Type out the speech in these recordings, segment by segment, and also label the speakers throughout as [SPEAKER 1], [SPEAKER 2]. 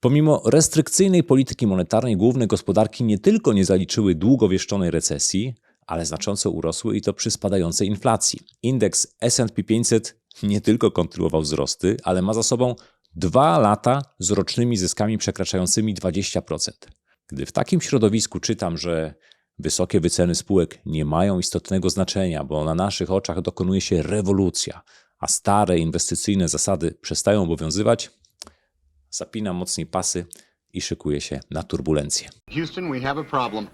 [SPEAKER 1] Pomimo restrykcyjnej polityki monetarnej główne gospodarki nie tylko nie zaliczyły długowieszczonej recesji, ale znacząco urosły i to przy spadającej inflacji. Indeks S&P 500 nie tylko kontynuował wzrosty, ale ma za sobą dwa lata z rocznymi zyskami przekraczającymi 20%. Gdy w takim środowisku czytam, że wysokie wyceny spółek nie mają istotnego znaczenia, bo na naszych oczach dokonuje się rewolucja, a stare inwestycyjne zasady przestają obowiązywać, zapinam mocniej pasy i szykuję się na turbulencję.
[SPEAKER 2] Houston, we have a problem.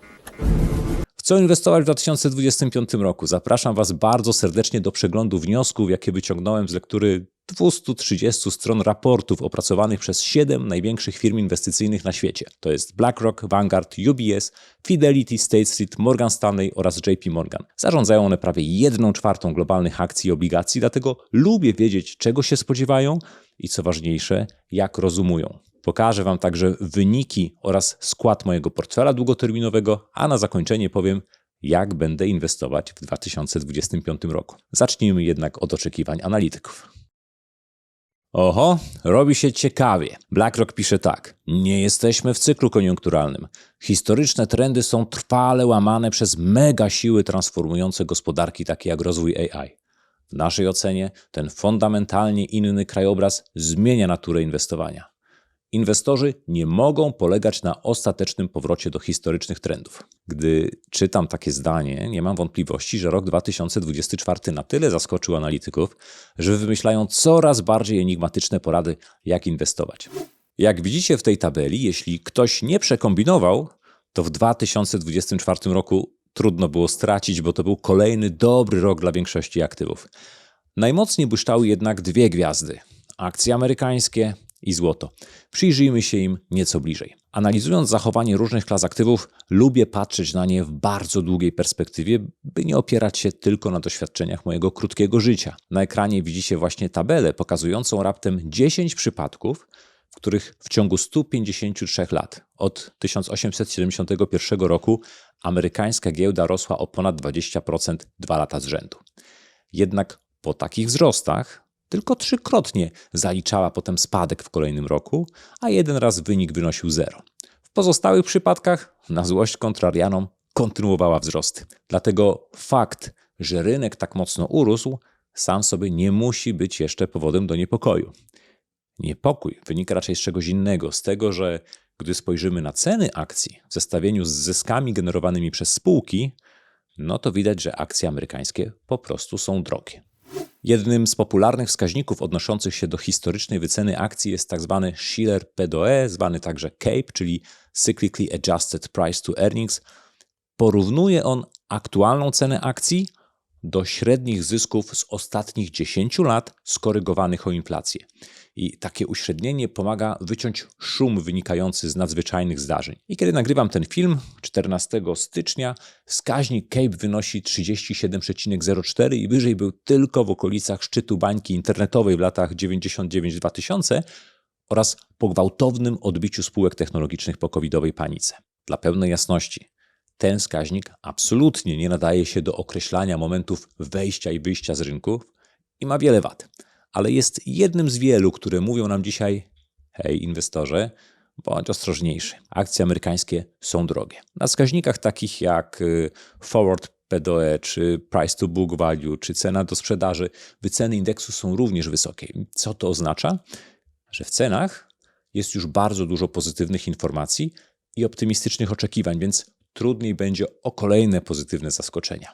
[SPEAKER 1] W co inwestować w 2025 roku? Zapraszam Was bardzo serdecznie do przeglądu wniosków, jakie wyciągnąłem z lektury 230 stron raportów opracowanych przez 7 największych firm inwestycyjnych na świecie. To jest BlackRock, Vanguard, UBS, Fidelity, State Street, Morgan Stanley oraz JP Morgan. Zarządzają one prawie 1 czwartą globalnych akcji i obligacji, dlatego lubię wiedzieć, czego się spodziewają i co ważniejsze, jak rozumują. Pokażę Wam także wyniki oraz skład mojego portfela długoterminowego, a na zakończenie powiem, jak będę inwestować w 2025 roku. Zacznijmy jednak od oczekiwań analityków. Oho, robi się ciekawie. BlackRock pisze tak: Nie jesteśmy w cyklu koniunkturalnym. Historyczne trendy są trwale łamane przez mega siły transformujące gospodarki, takie jak rozwój AI. W naszej ocenie ten fundamentalnie inny krajobraz zmienia naturę inwestowania. Inwestorzy nie mogą polegać na ostatecznym powrocie do historycznych trendów. Gdy czytam takie zdanie, nie mam wątpliwości, że rok 2024 na tyle zaskoczył analityków, że wymyślają coraz bardziej enigmatyczne porady, jak inwestować. Jak widzicie w tej tabeli, jeśli ktoś nie przekombinował, to w 2024 roku trudno było stracić, bo to był kolejny dobry rok dla większości aktywów. Najmocniej błyszczały jednak dwie gwiazdy: akcje amerykańskie i złoto. Przyjrzyjmy się im nieco bliżej. Analizując zachowanie różnych klas aktywów, lubię patrzeć na nie w bardzo długiej perspektywie, by nie opierać się tylko na doświadczeniach mojego krótkiego życia. Na ekranie widzicie właśnie tabelę pokazującą raptem 10 przypadków, których w ciągu 153 lat, od 1871 roku, amerykańska giełda rosła o ponad 20% dwa lata z rzędu. Jednak po takich wzrostach tylko trzykrotnie zaliczała potem spadek w kolejnym roku, a jeden raz wynik wynosił zero. W pozostałych przypadkach, na złość kontrarianom, kontynuowała wzrosty. Dlatego fakt, że rynek tak mocno urósł, sam sobie nie musi być jeszcze powodem do niepokoju. Niepokój wynika raczej z czegoś innego, z tego, że gdy spojrzymy na ceny akcji w zestawieniu z zyskami generowanymi przez spółki, no to widać, że akcje amerykańskie po prostu są drogie. Jednym z popularnych wskaźników odnoszących się do historycznej wyceny akcji jest tzw. Shiller PDOE, zwany także CAPE, czyli Cyclically Adjusted Price to Earnings. Porównuje on aktualną cenę akcji do średnich zysków z ostatnich 10 lat skorygowanych o inflację. I takie uśrednienie pomaga wyciąć szum wynikający z nadzwyczajnych zdarzeń. I kiedy nagrywam ten film, 14 stycznia, wskaźnik CAPE wynosi 37,04 i wyżej był tylko w okolicach szczytu bańki internetowej w latach 99-2000 oraz po gwałtownym odbiciu spółek technologicznych po covidowej panice. Dla pełnej jasności, ten wskaźnik absolutnie nie nadaje się do określania momentów wejścia i wyjścia z rynków i ma wiele wad, ale jest jednym z wielu, które mówią nam dzisiaj: hej, inwestorze, bądź ostrożniejszy. Akcje amerykańskie są drogie. Na wskaźnikach takich jak y, Forward PDOE, czy Price to Book Value, czy cena do sprzedaży, wyceny indeksu są również wysokie. Co to oznacza? Że w cenach jest już bardzo dużo pozytywnych informacji i optymistycznych oczekiwań, więc trudniej będzie o kolejne pozytywne zaskoczenia.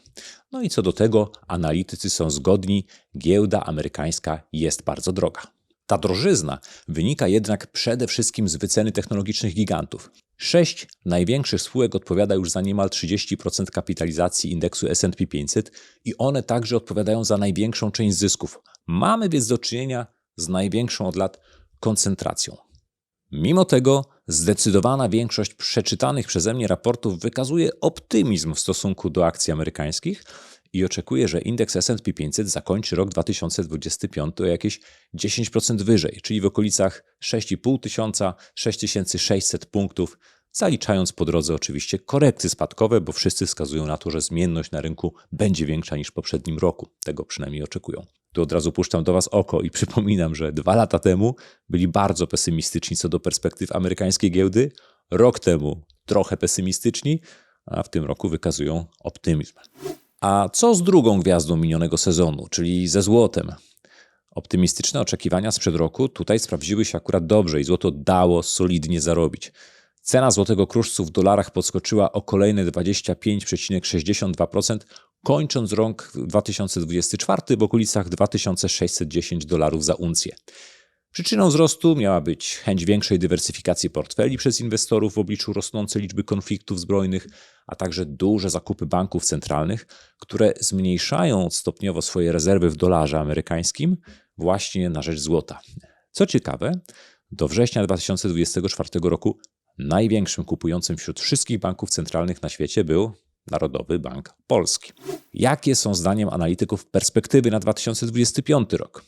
[SPEAKER 1] No i co do tego, analitycy są zgodni, giełda amerykańska jest bardzo droga. Ta drożyzna wynika jednak przede wszystkim z wyceny technologicznych gigantów. Sześć największych spółek odpowiada już za niemal 30% kapitalizacji indeksu SP 500 i one także odpowiadają za największą część zysków. Mamy więc do czynienia z największą od lat koncentracją. Mimo tego zdecydowana większość przeczytanych przeze mnie raportów wykazuje optymizm w stosunku do akcji amerykańskich i oczekuje, że indeks S&P 500 zakończy rok 2025 o jakieś 10% wyżej, czyli w okolicach 6,5 tysiąca, 6600 punktów, zaliczając po drodze oczywiście korekty spadkowe, bo wszyscy wskazują na to, że zmienność na rynku będzie większa niż w poprzednim roku. Tego przynajmniej oczekują. Tu od razu puszczam do Was oko i przypominam, że dwa lata temu byli bardzo pesymistyczni co do perspektyw amerykańskiej giełdy, rok temu trochę pesymistyczni, a w tym roku wykazują optymizm. A co z drugą gwiazdą minionego sezonu, czyli ze złotem? Optymistyczne oczekiwania sprzed roku tutaj sprawdziły się akurat dobrze i złoto dało solidnie zarobić. Cena złotego kruszcu w dolarach podskoczyła o kolejne 25,62%, kończąc rok 2024 w okolicach 2610 dolarów za uncję. Przyczyną wzrostu miała być chęć większej dywersyfikacji portfeli przez inwestorów w obliczu rosnącej liczby konfliktów zbrojnych, a także duże zakupy banków centralnych, które zmniejszają stopniowo swoje rezerwy w dolarze amerykańskim właśnie na rzecz złota. Co ciekawe, do września 2024 roku największym kupującym wśród wszystkich banków centralnych na świecie był Narodowy Bank Polski. Jakie są zdaniem analityków perspektywy na 2025 rok?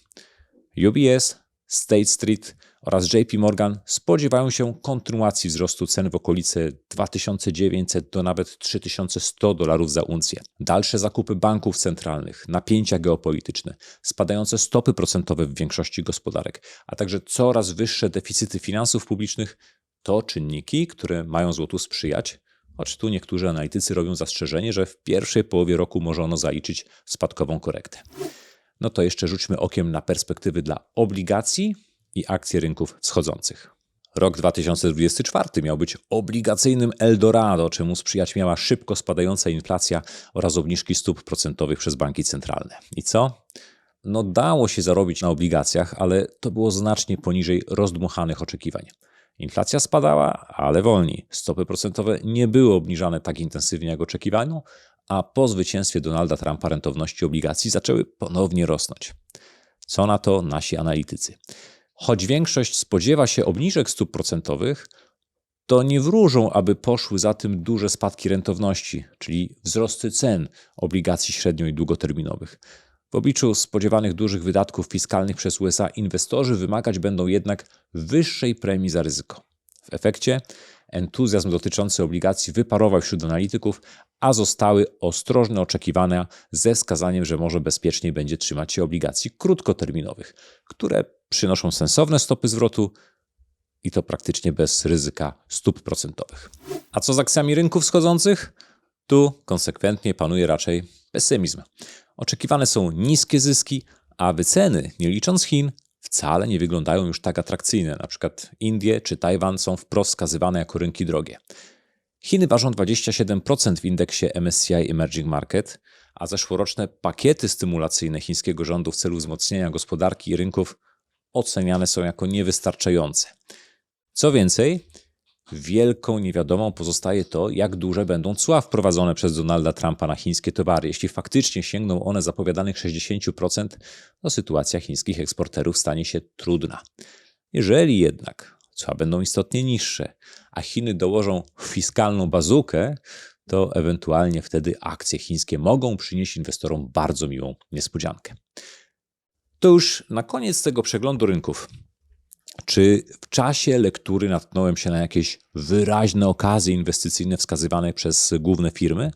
[SPEAKER 1] UBS, State Street oraz JP Morgan spodziewają się kontynuacji wzrostu cen w okolice 2900 do nawet 3100 dolarów za uncję. Dalsze zakupy banków centralnych, napięcia geopolityczne, spadające stopy procentowe w większości gospodarek, a także coraz wyższe deficyty finansów publicznych to czynniki, które mają złotu sprzyjać, choć tu niektórzy analitycy robią zastrzeżenie, że w pierwszej połowie roku może ono zaliczyć spadkową korektę. No to jeszcze rzućmy okiem na perspektywy dla obligacji i akcji rynków wschodzących. Rok 2024 miał być obligacyjnym Eldorado, czemu sprzyjać miała szybko spadająca inflacja oraz obniżki stóp procentowych przez banki centralne. I co? No dało się zarobić na obligacjach, ale to było znacznie poniżej rozdmuchanych oczekiwań. Inflacja spadała, ale wolniej. Stopy procentowe nie były obniżane tak intensywnie jak oczekiwano, a po zwycięstwie Donalda Trumpa rentowności obligacji zaczęły ponownie rosnąć. Co na to nasi analitycy? Choć większość spodziewa się obniżek stóp procentowych, to nie wróżą, aby poszły za tym duże spadki rentowności, czyli wzrosty cen obligacji średnio i długoterminowych. W obliczu spodziewanych dużych wydatków fiskalnych przez USA inwestorzy wymagać będą jednak wyższej premii za ryzyko. W efekcie entuzjazm dotyczący obligacji wyparował wśród analityków, a zostały ostrożne oczekiwania ze wskazaniem, że może bezpieczniej będzie trzymać się obligacji krótkoterminowych, które przynoszą sensowne stopy zwrotu i to praktycznie bez ryzyka stóp procentowych. A co z akcjami rynków wschodzących? Tu konsekwentnie panuje raczej pesymizm. Oczekiwane są niskie zyski, a wyceny, nie licząc Chin, wcale nie wyglądają już tak atrakcyjne. Na przykład Indie czy Tajwan są wprost wskazywane jako rynki drogie. Chiny ważą 27% w indeksie MSCI Emerging Market, a zeszłoroczne pakiety stymulacyjne chińskiego rządu w celu wzmocnienia gospodarki i rynków oceniane są jako niewystarczające. Co więcej, Wielką niewiadomą pozostaje to, jak duże będą cła wprowadzone przez Donalda Trumpa na chińskie towary. Jeśli faktycznie sięgną one zapowiadanych 60%, to sytuacja chińskich eksporterów stanie się trudna. Jeżeli jednak cła będą istotnie niższe, a Chiny dołożą fiskalną bazukę, to ewentualnie wtedy akcje chińskie mogą przynieść inwestorom bardzo miłą niespodziankę. To już na koniec tego przeglądu rynków czy w czasie lektury natknąłem się na jakieś wyraźne okazje inwestycyjne wskazywane przez główne firmy?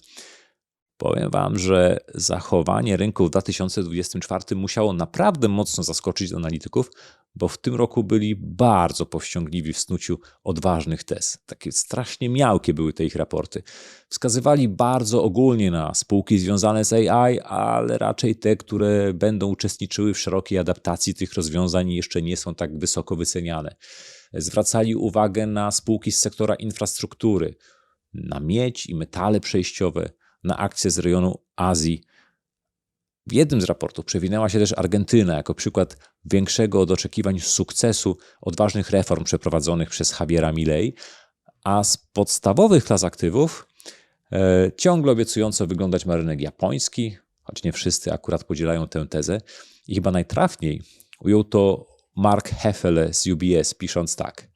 [SPEAKER 1] Powiem Wam, że zachowanie rynku w 2024 musiało naprawdę mocno zaskoczyć analityków, bo w tym roku byli bardzo powściągliwi w snuciu odważnych tez. Takie strasznie miałkie były te ich raporty. Wskazywali bardzo ogólnie na spółki związane z AI, ale raczej te, które będą uczestniczyły w szerokiej adaptacji tych rozwiązań i jeszcze nie są tak wysoko wyceniane. Zwracali uwagę na spółki z sektora infrastruktury, na miedź i metale przejściowe, na akcje z rejonu Azji. W jednym z raportów przewinęła się też Argentyna jako przykład większego od oczekiwań sukcesu odważnych reform przeprowadzonych przez Javiera Milei, a z podstawowych klas aktywów e, ciągle obiecująco wyglądać ma rynek japoński, choć nie wszyscy akurat podzielają tę tezę. I chyba najtrafniej ujął to Mark Heffele z UBS, pisząc tak.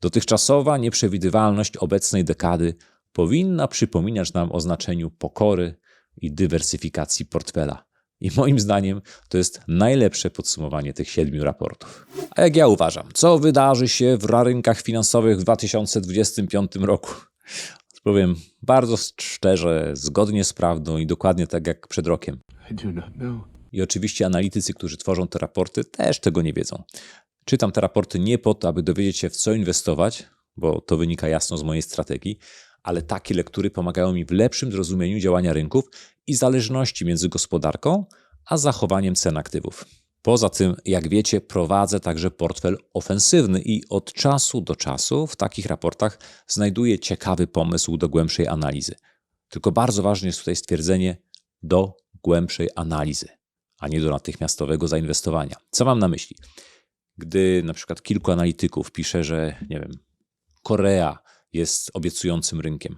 [SPEAKER 1] Dotychczasowa nieprzewidywalność obecnej dekady powinna przypominać nam o znaczeniu pokory i dywersyfikacji portfela. I moim zdaniem to jest najlepsze podsumowanie tych siedmiu raportów. A jak ja uważam, co wydarzy się w rynkach finansowych w 2025 roku? Powiem bardzo szczerze, zgodnie z prawdą i dokładnie tak jak przed rokiem.
[SPEAKER 2] I
[SPEAKER 1] oczywiście analitycy, którzy tworzą te raporty, też tego nie wiedzą. Czytam te raporty nie po to, aby dowiedzieć się, w co inwestować, bo to wynika jasno z mojej strategii, ale takie lektury pomagają mi w lepszym zrozumieniu działania rynków i zależności między gospodarką a zachowaniem cen aktywów. Poza tym, jak wiecie, prowadzę także portfel ofensywny i od czasu do czasu w takich raportach znajduję ciekawy pomysł do głębszej analizy. Tylko bardzo ważne jest tutaj stwierdzenie do głębszej analizy, a nie do natychmiastowego zainwestowania. Co mam na myśli? Gdy na przykład kilku analityków pisze, że nie wiem, Korea jest obiecującym rynkiem,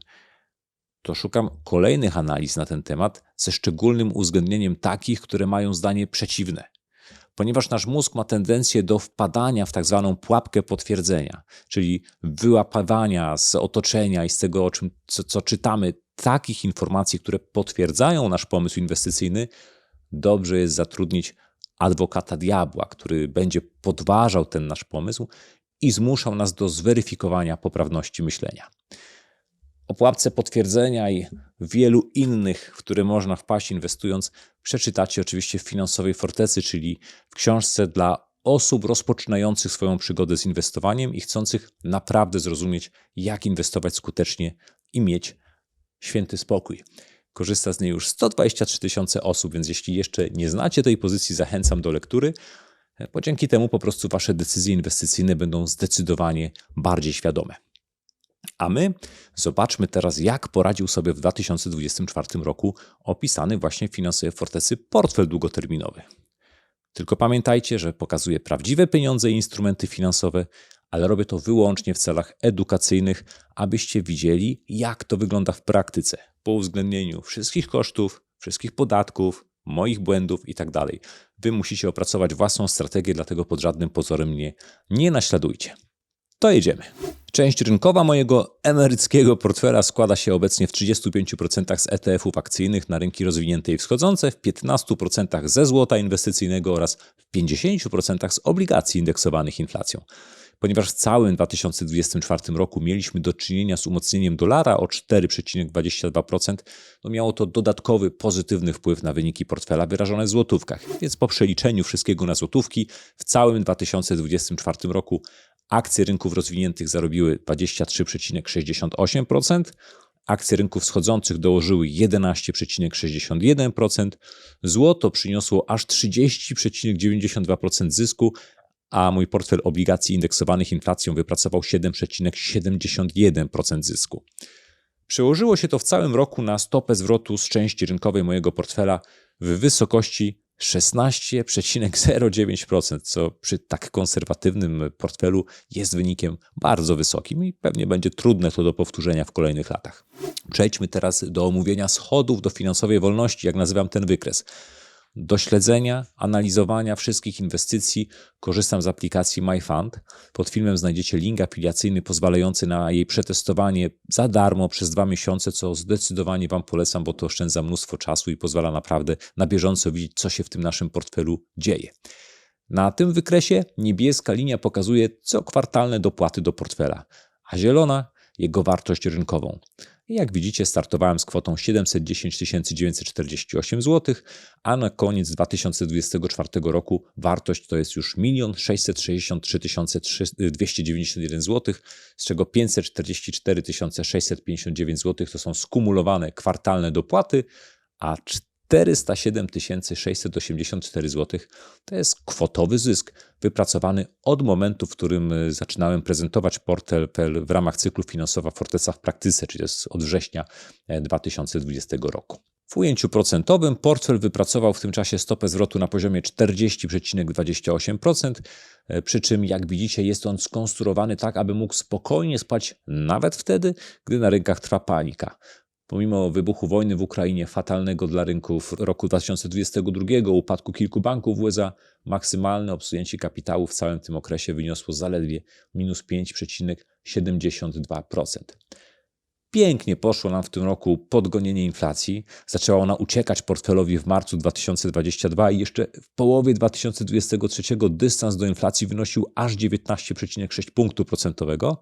[SPEAKER 1] to szukam kolejnych analiz na ten temat ze szczególnym uwzględnieniem takich, które mają zdanie przeciwne. Ponieważ nasz mózg ma tendencję do wpadania w tak zwaną pułapkę potwierdzenia, czyli wyłapywania z otoczenia i z tego, o czym, co, co czytamy, takich informacji, które potwierdzają nasz pomysł inwestycyjny, dobrze jest zatrudnić adwokata diabła, który będzie podważał ten nasz pomysł i zmuszał nas do zweryfikowania poprawności myślenia. O pułapce potwierdzenia i wielu innych, w które można wpaść inwestując, przeczytacie oczywiście w Finansowej Fortecy, czyli w książce dla osób rozpoczynających swoją przygodę z inwestowaniem i chcących naprawdę zrozumieć, jak inwestować skutecznie i mieć święty spokój. Korzysta z niej już 123 tysiące osób, więc jeśli jeszcze nie znacie tej pozycji, zachęcam do lektury, bo dzięki temu po prostu wasze decyzje inwestycyjne będą zdecydowanie bardziej świadome. A my zobaczmy teraz, jak poradził sobie w 2024 roku opisany właśnie w Finansowej Fortecy portfel długoterminowy. Tylko pamiętajcie, że pokazuję prawdziwe pieniądze i instrumenty finansowe, ale robię to wyłącznie w celach edukacyjnych, abyście widzieli, jak to wygląda w praktyce, po uwzględnieniu wszystkich kosztów, wszystkich podatków, moich błędów itd. Wy musicie opracować własną strategię, dlatego pod żadnym pozorem mnie nie naśladujcie. To jedziemy. Część rynkowa mojego emeryckiego portfela składa się obecnie w 35% z ETF-ów akcyjnych na rynki rozwinięte i wschodzące, w 15% ze złota inwestycyjnego oraz w 50% z obligacji indeksowanych inflacją. Ponieważ w całym 2024 roku mieliśmy do czynienia z umocnieniem dolara o 4,22%, no miało to dodatkowy pozytywny wpływ na wyniki portfela wyrażone w złotówkach. Więc po przeliczeniu wszystkiego na złotówki w całym 2024 roku Akcje rynków rozwiniętych zarobiły 23,68%, akcje rynków wschodzących dołożyły 11,61%, złoto przyniosło aż 30,92% zysku, a mój portfel obligacji indeksowanych inflacją wypracował 7,71% zysku. Przełożyło się to w całym roku na stopę zwrotu z części rynkowej mojego portfela w wysokości 16,09%, co przy tak konserwatywnym portfelu jest wynikiem bardzo wysokim i pewnie będzie trudne to do powtórzenia w kolejnych latach. Przejdźmy teraz do omówienia schodów do finansowej wolności, jak nazywam ten wykres do śledzenia, analizowania wszystkich inwestycji korzystam z aplikacji MyFund. Pod filmem znajdziecie link afiliacyjny pozwalający na jej przetestowanie za darmo przez dwa miesiące, co zdecydowanie Wam polecam, bo to oszczędza mnóstwo czasu i pozwala naprawdę na bieżąco widzieć, co się w tym naszym portfelu dzieje. Na tym wykresie niebieska linia pokazuje co kwartalne dopłaty do portfela, a zielona jego wartość rynkową. Jak widzicie, startowałem z kwotą 710 948 zł, a na koniec 2024 roku wartość to jest już 1 663 291 zł, z czego 544 659 zł to są skumulowane kwartalne dopłaty, a 407 684 zł to jest kwotowy zysk wypracowany od momentu, w którym y, zaczynałem prezentować portfel w ramach cyklu Finansowa Forteca w praktyce, czyli jest od września 2020 e, roku. W ujęciu procentowym portfel wypracował w tym czasie stopę zwrotu na poziomie 40,28%, e, przy czym jak widzicie jest on skonstruowany tak, aby mógł spokojnie spać nawet wtedy, gdy na rynkach trwa panika. Pomimo wybuchu wojny w Ukrainie, fatalnego dla rynków roku 2022, upadku kilku banków w USA, maksymalne obsunięcie kapitału w całym tym okresie wyniosło zaledwie minus 5,72%. Pięknie poszło nam w tym roku podgonienie inflacji. Zaczęła ona uciekać portfelowi w marcu 2022 i jeszcze w połowie 2023 dystans do inflacji wynosił aż 19,6 punktu procentowego,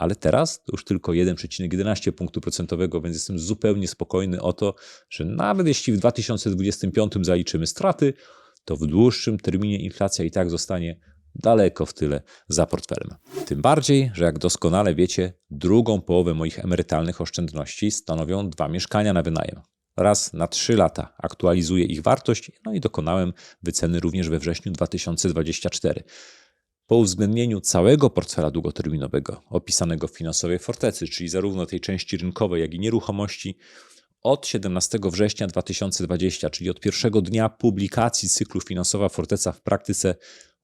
[SPEAKER 1] ale teraz to już tylko 1,11 punktu procentowego, więc jestem zupełnie spokojny o to, że nawet jeśli w 2025 zaliczymy straty, to w dłuższym terminie inflacja i tak zostanie daleko w tyle za portfelem. Tym bardziej, że jak doskonale wiecie, drugą połowę moich emerytalnych oszczędności stanowią dwa mieszkania na wynajem. Raz na trzy lata aktualizuję ich wartość, no i dokonałem wyceny również we wrześniu 2024. Po uwzględnieniu całego portfela długoterminowego opisanego w finansowej fortecy, czyli zarówno tej części rynkowej, jak i nieruchomości, od 17 września 2020, czyli od pierwszego dnia publikacji cyklu Finansowa Forteca w praktyce,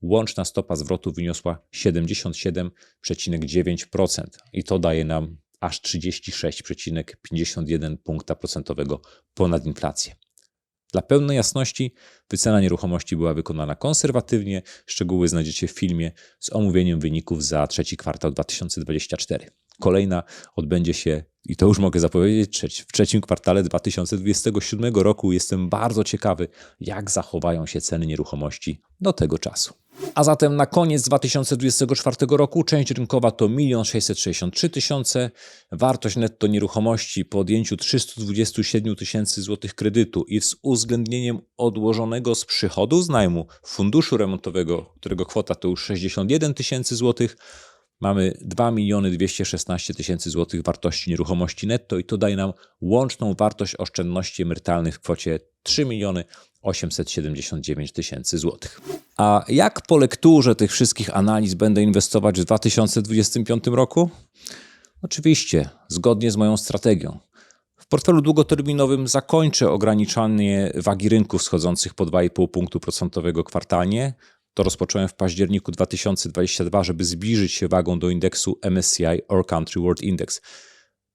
[SPEAKER 1] łączna stopa zwrotu wyniosła 77,9% i to daje nam aż 36,51 punkta procentowego ponad inflację. Dla pełnej jasności, wycena nieruchomości była wykonana konserwatywnie. Szczegóły znajdziecie w filmie z omówieniem wyników za trzeci kwartał 2024. Kolejna odbędzie się, i to już mogę zapowiedzieć, w trzecim kwartale 2027 roku. Jestem bardzo ciekawy, jak zachowają się ceny nieruchomości do tego czasu. A zatem na koniec 2024 roku część rynkowa to 1 663 tysiące, wartość netto nieruchomości po odjęciu 327 tysięcy złotych kredytu i z uwzględnieniem odłożonego z przychodu z najmu funduszu remontowego, którego kwota to już 61 tysięcy złotych, mamy 2 miliony 216 tysięcy złotych wartości nieruchomości netto i to daje nam łączną wartość oszczędności emerytalnych w kwocie 3 miliony 879 tysięcy złotych. A jak po lekturze tych wszystkich analiz będę inwestować w 2025 roku? Oczywiście, zgodnie z moją strategią. W portfelu długoterminowym zakończę ograniczanie wagi rynków schodzących po 2,5 punktu procentowego kwartalnie. To rozpocząłem w październiku 2022, żeby zbliżyć się wagą do indeksu MSCI Or Country World Index.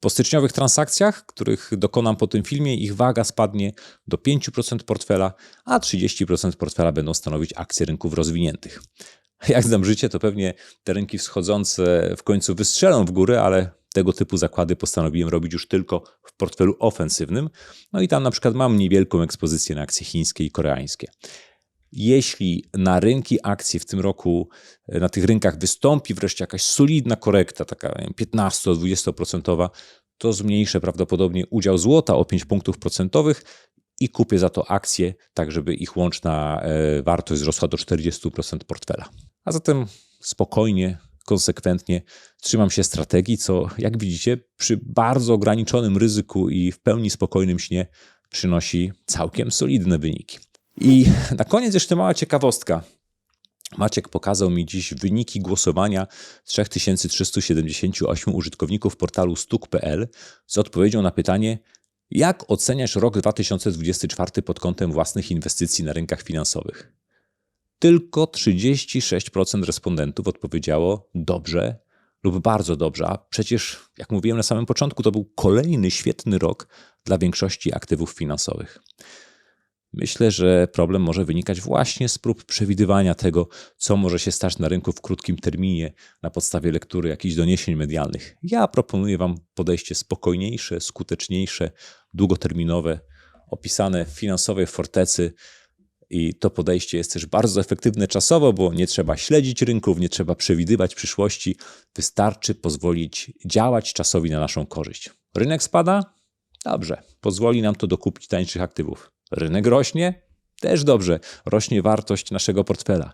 [SPEAKER 1] Po styczniowych transakcjach, których dokonam po tym filmie, ich waga spadnie do 5% portfela, a 30% portfela będą stanowić akcje rynków rozwiniętych. Jak znam życie, to pewnie te rynki wschodzące w końcu wystrzelą w górę, ale tego typu zakłady postanowiłem robić już tylko w portfelu ofensywnym. No i tam na przykład mam niewielką ekspozycję na akcje chińskie i koreańskie. Jeśli na rynki akcji w tym roku, e, na tych rynkach wystąpi wreszcie jakaś solidna korekta, taka 15-20%, to zmniejszę prawdopodobnie udział złota o 5 punktów procentowych i kupię za to akcje, tak żeby ich łączna e, wartość wzrosła do 40% portfela. A zatem spokojnie, konsekwentnie trzymam się strategii, co jak widzicie, przy bardzo ograniczonym ryzyku i w pełni spokojnym śnie przynosi całkiem solidne wyniki. I na koniec jeszcze mała ciekawostka. Maciek pokazał mi dziś wyniki głosowania 3378 użytkowników portalu stuk.pl z odpowiedzią na pytanie, jak oceniasz rok 2024 pod kątem własnych inwestycji na rynkach finansowych? Tylko 36% respondentów odpowiedziało dobrze lub bardzo dobrze, a przecież, jak mówiłem na samym początku, to był kolejny świetny rok dla większości aktywów finansowych. Myślę, że problem może wynikać właśnie z prób przewidywania tego, co może się stać na rynku w krótkim terminie na podstawie lektury jakichś doniesień medialnych. Ja proponuję Wam podejście spokojniejsze, skuteczniejsze, długoterminowe, opisane w finansowej fortecy. I to podejście jest też bardzo efektywne czasowo, bo nie trzeba śledzić rynków, nie trzeba przewidywać przyszłości. Wystarczy pozwolić działać czasowi na naszą korzyść. Rynek spada? Dobrze, pozwoli nam to dokupić tańszych aktywów. Rynek rośnie? Też dobrze, rośnie wartość naszego portfela.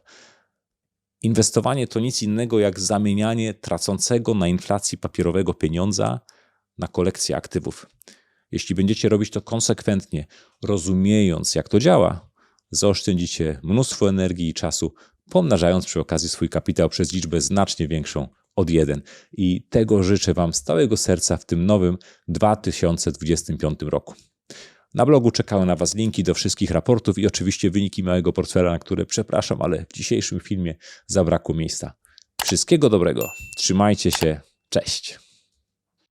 [SPEAKER 1] Inwestowanie to nic innego jak zamienianie tracącego na inflacji papierowego pieniądza na kolekcję aktywów. Jeśli będziecie robić to konsekwentnie, rozumiejąc jak to działa, zaoszczędzicie mnóstwo energii i czasu, pomnażając przy okazji swój kapitał przez liczbę znacznie większą od 1. I tego życzę Wam z całego serca w tym nowym 2025 roku. Na blogu czekały na Was linki do wszystkich raportów i oczywiście wyniki małego portfela, na które przepraszam, ale w dzisiejszym filmie zabrakło miejsca. Wszystkiego dobrego, trzymajcie się, cześć.